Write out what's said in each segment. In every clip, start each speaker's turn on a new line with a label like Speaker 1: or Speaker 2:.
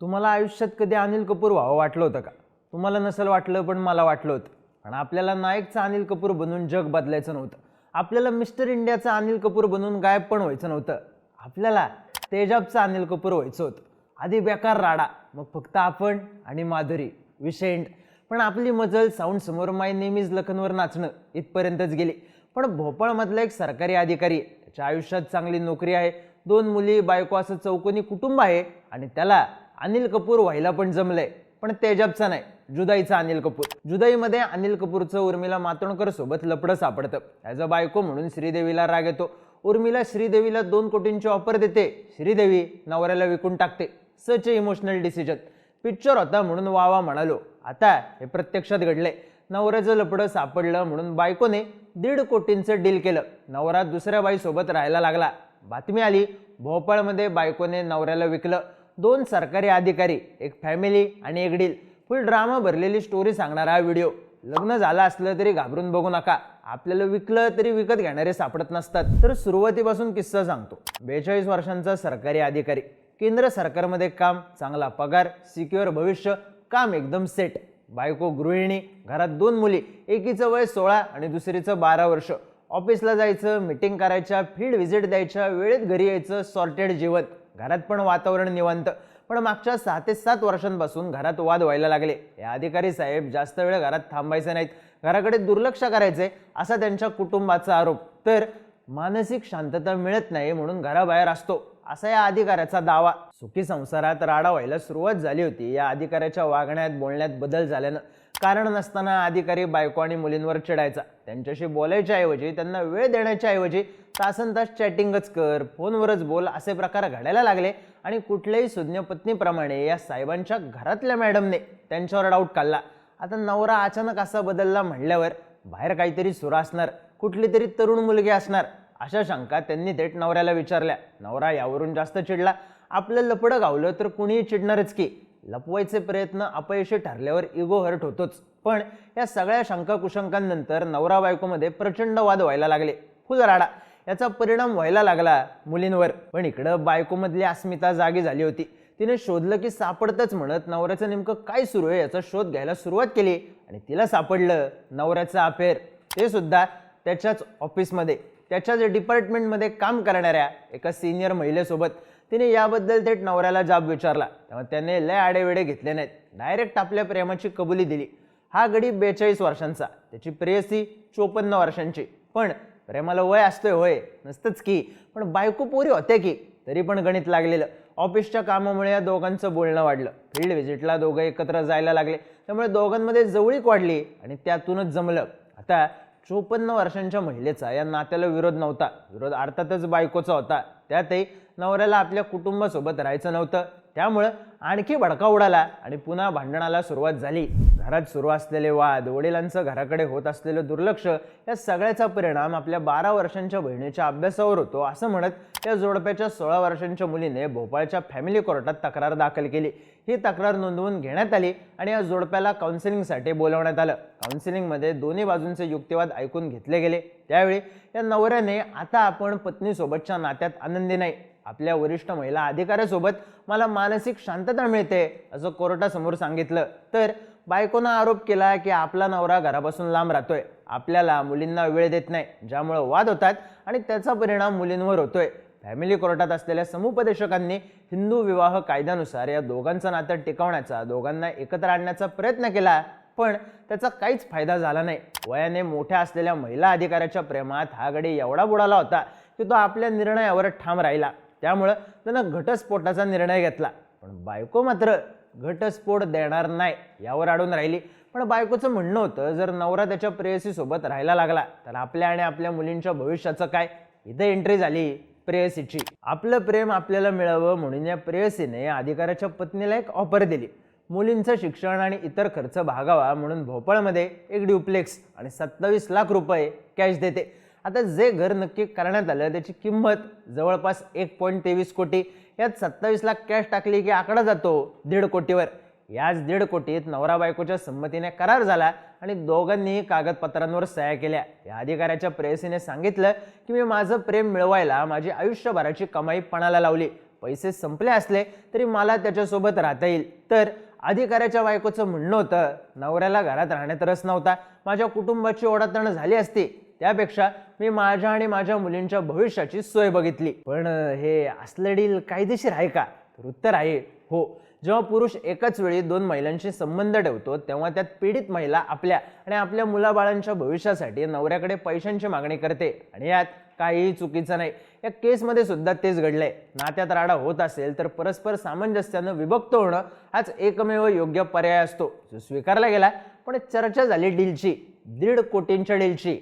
Speaker 1: तुम्हाला आयुष्यात कधी अनिल कपूर व्हावं वाटलं होतं का? तुम्हाला नसेल वाटलं पण मला वाटलं होतं. पण आपल्याला नायकचा अनिल कपूर बनून जग बदलायचं नव्हतं. आपल्याला मिस्टर इंडियाचा अनिल कपूर बनून गायब पण व्हायचं नव्हतं. आपल्याला तेजाबचा अनिल कपूर व्हायचं होतं. आधी बेकार राडा मग फक्त आपण आणि माधुरी विषय पण आपली मजल साऊंड समोर माय नेहमीच लखनवर नाचणं इथपर्यंतच गेली. पण भोपाळमधला एक सरकारी अधिकारी आहे. त्याच्या आयुष्यात चांगली नोकरी आहे. दोन मुली बायको असं चौकोनी कुटुंब आहे आणि त्याला अनिल कपूर व्हायला पण जमलंय पण तेजाबचा नाही. जुदाईचा अनिल कपूर. जुदाईमध्ये अनिल कपूरचं उर्मिला मातोंडकर सोबत लपडं सापडतं. ॲज अ बायको म्हणून श्रीदेवीला राग येतो. उर्मिला श्रीदेवीला दोन कोटींची ऑफर देते. श्रीदेवी नवऱ्याला विकून टाकते. सच इमोशनल डिसिजन पिक्चर होता म्हणून वावा म्हणालो. आता हे प्रत्यक्षात घडले नवऱ्याचं लपडं सापडलं म्हणून बायकोने दीड कोटींचं डील केलं. नवरा दुसऱ्या बाईसोबत राहायला लागला. बातमी आली भोपाळमध्ये बायकोने नवऱ्याला विकलं. दोन सरकारी अधिकारी एक फॅमिली आणि एक डील फुल ड्रामा भरलेली स्टोरी सांगणारा हा व्हिडिओ लग्न झालं असलं तरी घाबरून बघू नका. आपल्याला विकलं तरी विकत घेणारे सापडत नसतात. तर सुरुवातीपासून किस्सा सांगतो. बेचाळीस वर्षांचा सरकारी अधिकारी. केंद्र सरकारमध्ये काम चांगला पगार सिक्युअर भविष्य काम एकदम सेट बायको गृहिणी घरात दोन मुली एकीचं वय सोळा आणि दुसरीचं बारा वर्ष. ऑफिसला जायचं मीटिंग करायच्या फील्ड व्हिजिट द्यायच्या वेळेत घरी यायचं सॉर्टेड जीवन. घरात पण वातावरण निवांत. पण मागच्या सहा ते सात वर्षांपासून घरात वाद व्हायला लागले. या अधिकारी साहेब जास्त वेळ घरात थांबायचे नाहीत. घराकडे दुर्लक्ष करायचे असा त्यांच्या कुटुंबाचा आरोप. तर मानसिक शांतता मिळत नाही म्हणून घराबाहेर असतो असा या अधिकाऱ्याचा दावा. सुखी संसारात राडा व्हायला सुरुवात झाली होती. या अधिकाऱ्याच्या वागण्यात बोलण्यात बदल झाल्यानं कारण नसताना अधिकारी बायको आणि मुलींवर चिडायचा. त्यांच्याशी बोलायच्या ऐवजी त्यांना वेळ देण्याच्या ऐवजी तासन तास चॅटिंगच कर फोनवरच बोल असे प्रकार घडायला लागले. आणि कुठल्याही सुज्ञ पत्नीप्रमाणे या साहेबांच्या घरातल्या मॅडमने त्यांच्यावर डाऊट काढला. आता नवरा अचानक असा बदलला म्हणल्यावर बाहेर काहीतरी सुरू असणार कुठली तरी तरुण मुलगी असणार अशा शंका त्यांनी थेट नवऱ्याला विचारल्या. नवरा यावरून जास्त चिडला. आपलं लपडं गावलं तर कुणीही चिडणारच की लपवायचे प्रयत्न अपयशी ठरल्यावर इगो हर्ट होतोच. पण या सगळ्या शंका कुशंकांनंतर नवरा बायकोमध्ये प्रचंड वाद व्हायला लागले. फुल राडा याचा परिणाम व्हायला लागला मुलींवर. पण इकडं बायकोमधली अस्मिता जागी झाली होती. तिने शोधलं की सापडतच म्हणत नवऱ्याचं नेमकं काय सुरू आहे याचा शोध घ्यायला सुरुवात केली आणि तिला सापडलं नवऱ्याचं अफेअर. ते सुद्धा त्याच्याच ऑफिसमध्ये त्याच्याच डिपार्टमेंटमध्ये काम करणाऱ्या एका सिनियर महिलेसोबत. तिने याबद्दल थेट नवऱ्याला जाब विचारला. तेव्हा त्याने लय आडेवेडे घेतले नाहीत. डायरेक्ट आपल्या प्रेमाची कबुली दिली. हा गडी बेचाळीस वर्षांचा. त्याची प्रेयसी चोपन्न वर्षांची. पण प्रेमाला वय असतोय वय नसतंच की. पण बायको पोरी होत्या की तरी पण गणित लागलेलं. ऑफिसच्या कामामुळे या दोघांचं बोलणं वाढलं. फील्ड व्हिजिटला दोघं एकत्र जायला लागले. त्यामुळे दोघांमध्ये जवळीक वाढली आणि त्यातूनच जमलं. आता चोपन्न वर्षांच्या महिलेचा या नात्याला विरोध नव्हता. विरोध अर्थातच बायकोचा होता. त्यातही नवऱ्याला आपल्या कुटुंबासोबत राहायचं नव्हतं. त्यामुळं आणखी भडका उडाला आणि पुन्हा भांडणाला सुरुवात झाली. घरात सुरू असलेले वाद वडिलांचं घराकडे होत असलेलं दुर्लक्ष या सगळ्याचा परिणाम आपल्या बारा वर्षांच्या बहिणीच्या अभ्यासावर होतो असं म्हणत त्या जोडप्याच्या सोळा वर्षांच्या मुलीने भोपाळच्या फॅमिली कोर्टात तक्रार दाखल केली. ही तक्रार नोंदवून घेण्यात आली आणि या जोडप्याला काउन्सिलिंगसाठी बोलवण्यात आलं. काउन्सिलिंगमध्ये दोन्ही बाजूंचे युक्तिवाद ऐकून घेतले गेले. त्यावेळी या नवऱ्याने आता आपण पत्नीसोबतच्या नात्यात आनंदी नाही. आपल्या वरिष्ठ महिला अधिकाऱ्यासोबत मला मानसिक शांतता मिळते असं कोर्टासमोर सांगितलं. तर बायकोनं आरोप केला की आपला नवरा घरापासून लांब राहतोय. आपल्याला मुलींना वेळ देत नाही ज्यामुळं वाद होतात आणि त्याचा परिणाम मुलींवर होतोय. फॅमिली कोर्टात असलेल्या समुपदेशकांनी हिंदू विवाह कायद्यानुसार या दोघांचं नातं टिकवण्याचा दोघांना एकत्र आणण्याचा प्रयत्न केला पण त्याचा काहीच फायदा झाला नाही. वयाने मोठ्या असलेल्या महिला अधिकाऱ्याच्या प्रेमात हा गडी एवढा बुडाला होता की तो आपल्या निर्णयावर ठाम राहिला. त्यामुळं त्यानं घटस्फोटाचा निर्णय घेतला. पण बायको मात्र घटस्फोट देणार नाही यावर अडून राहिली. पण बायकोचं म्हणणं होतं जर नवरा त्याच्या प्रेयसीसोबत राहायला लागला तर आपल्या आणि आपल्या मुलींच्या भविष्याचं काय? इथं एंट्री झाली प्रेयसीची. आपलं प्रेम आपल्याला मिळावं म्हणून या प्रेयसीने अधिकाऱ्याच्या पत्नीला एक ऑफर दिली. मुलींचं शिक्षण आणि इतर खर्च भागावा म्हणून भोपाळमध्ये एक ड्युप्लेक्स आणि सत्तावीस लाख रुपये कॅश देते. आता जे घर नक्की करण्यात आलं त्याची किंमत जवळपास एक पॉईंट तेवीस कोटी. यात सत्तावीस लाख कॅश टाकली की आकडा जातो दीड कोटीवर. याच दीड कोटीत नवरा बायकोच्या संमतीने करार झाला आणि दोघांनीही कागदपत्रांवर सह्या केल्या. या अधिकाऱ्याच्या प्रेयसीने सांगितलं की मी माझं प्रेम मिळवायला माझी आयुष्यभराची कमाई पणाला लावली. पैसे संपले असले तरी मला त्याच्यासोबत राहता येईल. तर अधिकाऱ्याच्या बायकोचं म्हणणं होतं नवऱ्याला घरात राहण्यात रस नव्हता. माझ्या कुटुंबाची ओढाताण झाली असती. त्यापेक्षा मी माझ्या आणि माझ्या मुलींच्या भविष्याची सोय बघितली. पण हे असलं डील कायदेशीर आहे का? तर उत्तर आहे हो. जेव्हा पुरुष एकाच वेळी दोन महिलांशी संबंध ठेवतो तेव्हा त्यात पीडित महिला आपल्या आणि आपल्या मुलाबाळांच्या भविष्यासाठी नवऱ्याकडे पैशांची मागणी करते. आणि यात काहीही चुकीचं नाही. या केसमध्ये सुद्धा तेच घडलंय. नात्यात राडा होत असेल तर परस्पर सामंजस्यानं विभक्त होणं हाच एकमेव योग्य पर्याय असतो. जो स्वीकारला गेला पण चर्चा झाली डीलची. दीड कोटींच्या डीलची.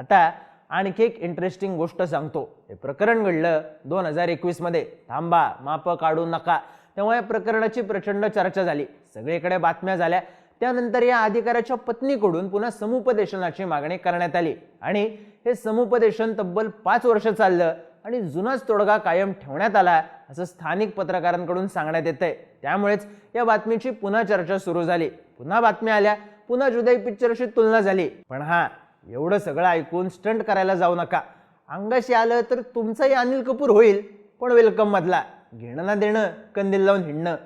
Speaker 1: आता आणखी एक इंटरेस्टिंग गोष्ट सांगतो. हे प्रकरण घडलं दोन हजार एकवीसमध्ये थांबा माप काढू नका. तेव्हा या प्रकरणाची प्रचंड चर्चा झाली. सगळीकडे बातम्या झाल्या. त्यानंतर या अधिकाऱ्याच्या पत्नीकडून पुन्हा समुपदेशनाची मागणी करण्यात आली. आणि हे समुपदेशन तब्बल पाच वर्ष चाललं आणि जुनाच तोडगा कायम ठेवण्यात आला असं स्थानिक पत्रकारांकडून सांगण्यात येतंय. त्यामुळेच या बातमीची पुन्हा चर्चा सुरू झाली. पुन्हा बातम्या आल्या. पुन्हा जुदाई पिक्चरशी तुलना झाली. पण हा एवढं सगळं ऐकून स्टंट करायला जाऊ नका. अंगाशी आलं तर तुमचाही अनिल कपूर होईल पण वेलकम मधला. घेणं ना देणं कंदील लावून हिंडणं.